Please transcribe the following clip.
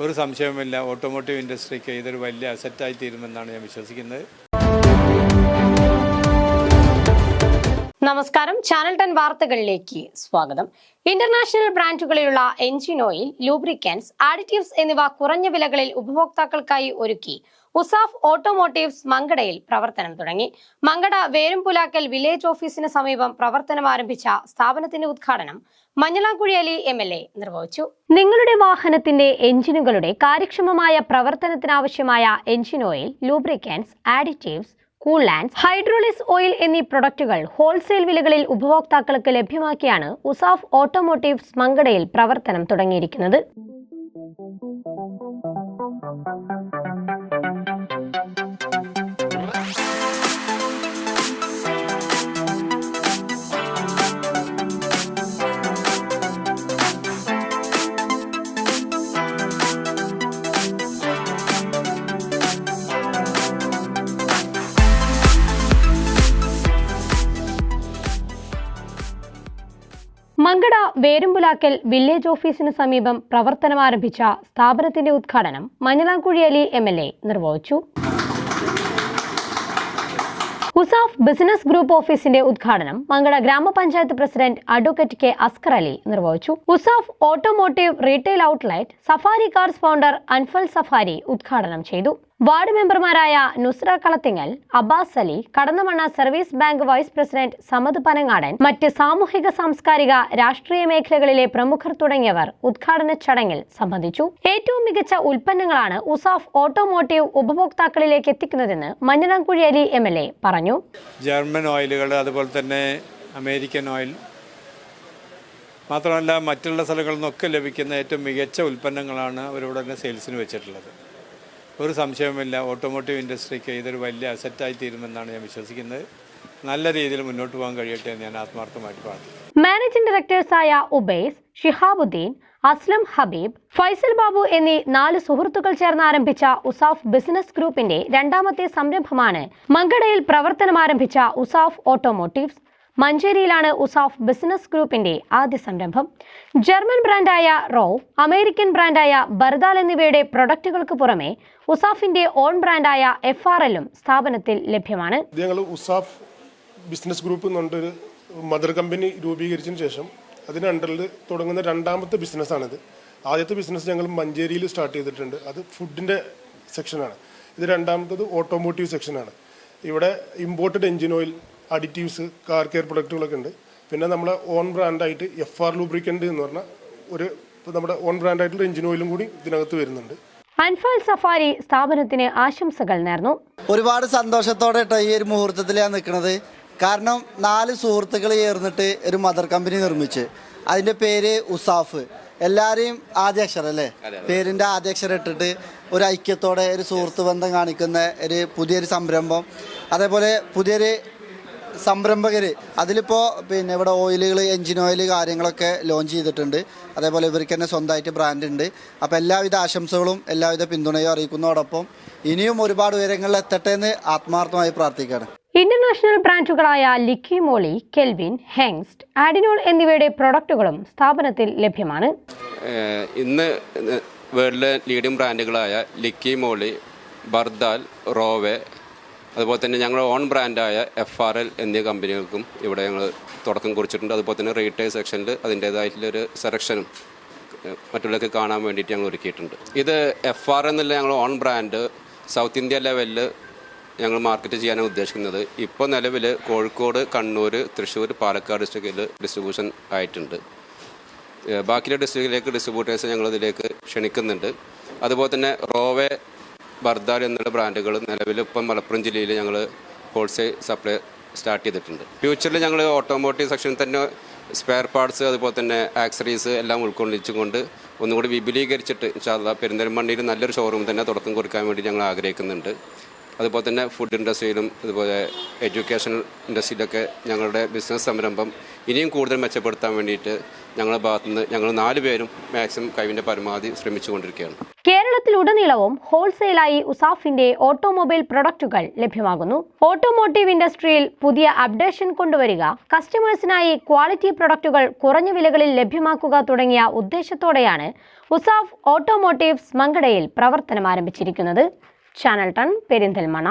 ഒരു സംശയവുമില്ല. ഓട്ടോമോട്ടീവ് ഇൻഡസ്ട്രിക്ക് ഇതൊരു വലിയ അസറ്റായി തീരുമെന്നാണ് ഞാൻ വിശ്വസിക്കുന്നത്. നമസ്കാരം. ചാനൽ ടെൻ വാർത്തകളിലേക്ക് സ്വാഗതം. ഇന്റർനാഷണൽ ബ്രാൻഡുകളിലുള്ള എഞ്ചിൻ ഓയിൽ ലൂബ്രിക്കൻസ് ആഡിറ്റീവ്സ് എന്നിവ കുറഞ്ഞ വിലകളിൽ ഉപഭോക്താക്കൾക്കായി ഒരുക്കി. ഉസാഫ് ഓട്ടോമോട്ടീവ്സ് മങ്കടയിൽ പ്രവർത്തനം തുടങ്ങി. മങ്കട വേരുംപുലാക്കൽ വില്ലേജ് ഓഫീസിന് സമീപം പ്രവർത്തനം ആരംഭിച്ച സ്ഥാപനത്തിന്റെ ഉദ്ഘാടനം Manjalamkuzhi Ali M L A നിർവഹിച്ചു. നിങ്ങളുടെ വാഹനത്തിന്റെ എഞ്ചിനുകളുടെ കാര്യക്ഷമമായ പ്രവർത്തനത്തിനാവശ്യമായ engine oil lubricants additives coolants hydraulics oil എന്നീ പ്രൊഡക്റ്റുകൾ ഹോൾസെയിൽ വിലകളിൽ ഉപഭോക്താക്കൾക്ക് ലഭ്യമാക്കിയാണ് ഉസാഫ് ഓട്ടോമോട്ടീവ്സ് മങ്കടയിൽ പ്രവർത്തനം തുടങ്ങിയിരിക്കുന്നത്. മങ്കട വേരുമ്പുലാക്കൽ വില്ലേജ് ഓഫീസിന് സമീപം പ്രവർത്തനം ആരംഭിച്ച സ്ഥാപനത്തിന്റെ ഉദ്ഘാടനം Manjalamkuzhi Ali M L A നിർവഹിച്ചു. ഉസാഫ് ബിസിനസ് ഗ്രൂപ്പ് ഓഫീസിന്റെ ഉദ്ഘാടനം മങ്കട ഗ്രാമപഞ്ചായത്ത് president advocate K Askar Ali നിർവഹിച്ചു. Usaf automotive retail outlet Safari cars founder Anfal Safari ഉദ്ഘാടനം ചെയ്തു. വാർഡ് മെമ്പർമാരായ Nusra Kalathingal Abbas Ali Kadannamanna service bank vice president Samad Panangadan മറ്റ് സാമൂഹിക സാംസ്കാരിക രാഷ്ട്രീയ മേഖലകളിലെ പ്രമുഖർ തുടങ്ങിയവർ ഉദ്ഘാടന ചടങ്ങിൽ സംബന്ധിച്ചു. ഏറ്റവും മികച്ച ഉൽപ്പന്നങ്ങളാണ് ഉസാഫ് ഓട്ടോമോട്ടീവ് ഉപഭോക്താക്കളിലേക്ക് എത്തിക്കുന്നതെന്ന് മഞ്ഞനാംകുഴി അലി എം എൽ എ പറഞ്ഞു. ജർമ്മൻ ഓയിലുകൾ അതുപോലെ തന്നെ അമേരിക്കൻ ഓയിൽ. മാത്രമല്ല മറ്റുള്ള സ്ഥലങ്ങളിൽ നിന്നൊക്കെ ലഭിക്കുന്ന ഏറ്റവും മികച്ച ഉൽപ്പന്നങ്ങളാണ് അവരോട് തന്നെ സെയിൽസിന് വെച്ചിട്ടുള്ളത്. ഒരു സംശയവുമില്ല. ഓട്ടോമോട്ടീവ് ഇൻഡസ്ട്രിക്ക് ഇതൊരു വലിയ അസറ്റായി തീരുമെന്നാണ് ഞാൻ വിശ്വസിക്കുന്നത്. നല്ല രീതിയിൽ മുന്നോട്ട് പോകാൻ കഴിയട്ടെ എന്ന് ഞാൻ ആത്മാർത്ഥമായിട്ട് പ്രാർത്ഥിക്കുന്നു. മാനേജിംഗ് ഡയറക്ടേഴ്സായ ഉബൈസ് ഷിഹാബുദ്ദീൻ അസ്ലം ഹബീബ് ഫൈസൽ ബാബു എന്നീ നാല് സുഹൃത്തുക്കൾ ചേർന്ന് ആരംഭിച്ച ഉസാഫ് ബിസിനസ് ഗ്രൂപ്പിന്റെ രണ്ടാമത്തെ സംരംഭമാണ് മങ്കടയിൽ പ്രവർത്തനം ആരംഭിച്ച ഉസാഫ് ഓട്ടോമോട്ടീവ്സ്. മഞ്ചേരിയിലാണ് ഉസാഫ് ബിസിനസ് ഗ്രൂപ്പിന്റെ ആദ്യ സംരംഭം. ജർമ്മൻ ബ്രാൻഡായ റോ അമേരിക്കൻ ബ്രാൻഡായ ബർദാൽ എന്നിവയുടെ പ്രൊഡക്റ്റുകൾക്ക് പുറമെ ഉസാഫിന്റെ ഓൺ ബ്രാൻഡായ എഫ് ആർ എല്ലും സ്ഥാപനത്തിൽ ലഭ്യമാണ്. ഞങ്ങൾ ഉസാഫ് ബിസിനസ് ഗ്രൂപ്പ് എന്നൊരു മദർ കമ്പനി രൂപീകരിച്ചതിന് ശേഷം അതിന് അണ്ടറിൽ തുടങ്ങുന്ന രണ്ടാമത്തെ ബിസിനസ്സാണിത് ആദ്യത്തെ ബിസിനസ് ഞങ്ങൾ മഞ്ചേരിയിൽ സ്റ്റാർട്ട് ചെയ്തിട്ടുണ്ട്. അത് ഫുഡിന്റെ സെക്ഷനാണ് ഇത് രണ്ടാമത്തത് ഓട്ടോമോട്ടീവ് സെക്ഷനാണ് ഇവിടെ imported engine oil additives car care പ്രൊഡക്റ്റുകളൊക്കെ ഉണ്ട്. പിന്നെ നമ്മളെ ഓൺ ബ്രാൻഡായിട്ട് എഫ് ആർ ലൂബ്രിക്കന്റ് എന്ന് പറഞ്ഞ ഒരു നമ്മുടെ ഓൺ ബ്രാൻഡായിട്ടുള്ള എഞ്ചിൻ ഓയിലും കൂടി ഇതിനകത്ത് വരുന്നുണ്ട്. അൻഫാൽ സഫാരി സ്ഥാപനത്തിന് ആശംസകൾ നേർന്നു. ഒരുപാട് സന്തോഷത്തോടെ ഈ ഒരു മുഹൂർത്തത്തിലാണ് നിൽക്കുന്നത് കാരണം നാല് സുഹൃത്തുക്കൾ ചേർന്നിട്ട് ഒരു മദർ കമ്പനി നിർമ്മിച്ച്. അതിന്റെ പേര് ഉസാഫ്. എല്ലാവരെയും ആദ്യാക്ഷരം അല്ലേ? പേരിന്റെ ആദ്യാക്ഷരം ഇട്ടിട്ട് ഒരു ഐക്യത്തോടെ ഒരു സുഹൃത്ത് ബന്ധം കാണിക്കുന്ന ഒരു പുതിയൊരു സംരംഭം. അതേപോലെ പുതിയൊരു സംരംഭകർ അതിലിപ്പോൾ പിന്നെ ഇവിടെ ഓയിലുകൾ എൻജിൻ ഓയിൽ കാര്യങ്ങളൊക്കെ ലോഞ്ച് ചെയ്തിട്ടുണ്ട്. അതേപോലെ ഇവർക്ക് തന്നെ സ്വന്തമായിട്ട് ബ്രാൻഡ് ഉണ്ട്. അപ്പോൾ എല്ലാവിധ ആശംസകളും എല്ലാവിധ പിന്തുണയും അറിയിക്കുന്നതോടൊപ്പം ഇനിയും ഒരുപാട് ഉയരങ്ങളിൽ എത്തട്ടെ എന്ന് ആത്മാർത്ഥമായി പ്രാർത്ഥിക്കുകയാണ്. ഇന്റർനാഷണൽ ബ്രാൻഡുകളായ ലിക്കി മോളി കെൽവിൻ ഹെങ്സ്റ്റ് ആഡിനോൾ എന്നിവയുടെ പ്രൊഡക്റ്റുകളും സ്ഥാപനത്തിൽ ലഭ്യമാണ്. ഇന്ന് വേൾഡിലെ ലീഡിംഗ് ബ്രാൻഡുകളായ ലിക്കി മോളി ബർദാൽ റോവെ അതുപോലെ തന്നെ ഞങ്ങളുടെ ഓൺ ബ്രാൻഡായ എഫ് ആർ എൽ എന്നീ കമ്പനികൾക്കും ഇവിടെ ഞങ്ങൾ തുടക്കം കുറിച്ചിട്ടുണ്ട്. അതുപോലെ തന്നെ റീറ്റെയിൽ സെക്ഷനിൽ അതിന്റേതായിട്ടുള്ളൊരു സെലക്ഷനും മറ്റുള്ളവർക്ക് കാണാൻ വേണ്ടിയിട്ട് ഞങ്ങൾ ഒരുക്കിയിട്ടുണ്ട്. ഇത് എഫ് ആർ എന്നുള്ള ഞങ്ങൾ ഓൺ ബ്രാൻഡ് സൗത്ത് ഇന്ത്യ ലെവലിൽ ഞങ്ങൾ മാർക്കറ്റ് ചെയ്യാനാണ് ഉദ്ദേശിക്കുന്നത്. ഇപ്പോൾ നിലവിൽ കോഴിക്കോട് കണ്ണൂർ തൃശ്ശൂർ പാലക്കാട് ഡിസ്ട്രിക്റ്റിൽ ഡിസ്ട്രിബ്യൂഷൻ ആയിട്ടുണ്ട്. ബാക്കിയുള്ള ഡിസ്ട്രിക്റ്റിലേക്ക് ഡിസ്ട്രിബ്യൂട്ടേഴ്സ് ഞങ്ങൾ ഇതിലേക്ക് ക്ഷണിക്കുന്നുണ്ട്. അതുപോലെ തന്നെ റോവെ ബർദാർ എന്നുള്ള ബ്രാൻഡുകൾ നിലവിൽ ഇപ്പം മലപ്പുറം ജില്ലയിൽ ഞങ്ങൾ ഹോൾസെയിൽ സപ്ലൈ സ്റ്റാർട്ട് ചെയ്തിട്ടുണ്ട്. ഫ്യൂച്ചറിൽ ഞങ്ങൾ ഓട്ടോമോട്ടീവ് സെക്ഷനിൽ തന്നെ സ്പെയർ പാർട്സ് അതുപോലെ തന്നെ ആക്സറീസ് എല്ലാം ഉൾക്കൊള്ളിച്ചുകൊണ്ട് ഒന്നുകൂടി വിപുലീകരിച്ചിട്ട് ഇൻഷാല്ലാ പെരിന്തൽമണ്ണയിൽ നല്ലൊരു ഷോറൂം തന്നെ തുടക്കം കൊടുക്കാൻ വേണ്ടി ഞങ്ങൾ ആഗ്രഹിക്കുന്നുണ്ട്. അതുപോലെ തന്നെ ഫുഡ് ഇൻഡസ്ട്രിയിലും അതുപോലെ എഡ്യൂക്കേഷൻ ഇൻഡസ്ട്രിയിലൊക്കെ ഞങ്ങളുടെ ബിസിനസ് സംരംഭം ഇനിയും കൂടുതൽ മെച്ചപ്പെടുത്താൻ വേണ്ടിയിട്ട് ഞങ്ങളുടെ ഭാഗത്തുനിന്ന് ഞങ്ങൾ നാല് പേരും മാക്സിമം കഴിവിന്റെ പരമാവധി ശ്രമിച്ചുകൊണ്ടിരിക്കുകയാണ്. കേരളത്തിലുടനീളവും ഹോൾസെയിലായി ഉസാഫിന്റെ ഓട്ടോമൊബൈൽ പ്രൊഡക്റ്റുകൾ ലഭ്യമാകുന്നു. ഓട്ടോമോട്ടീവ് ഇൻഡസ്ട്രിയിൽ പുതിയ അപ്ഡേഷൻ കൊണ്ടുവരിക കസ്റ്റമേഴ്സിനായി ക്വാളിറ്റി പ്രൊഡക്റ്റുകൾ കുറഞ്ഞ വിലകളിൽ ലഭ്യമാക്കുക തുടങ്ങിയ ഉദ്ദേശത്തോടെയാണ് ഉസാഫ് ഓട്ടോമോട്ടീവ്സ് മങ്കടയിൽ പ്രവർത്തനം ആരംഭിച്ചിരിക്കുന്നത്. Channel ton Perinthalmanna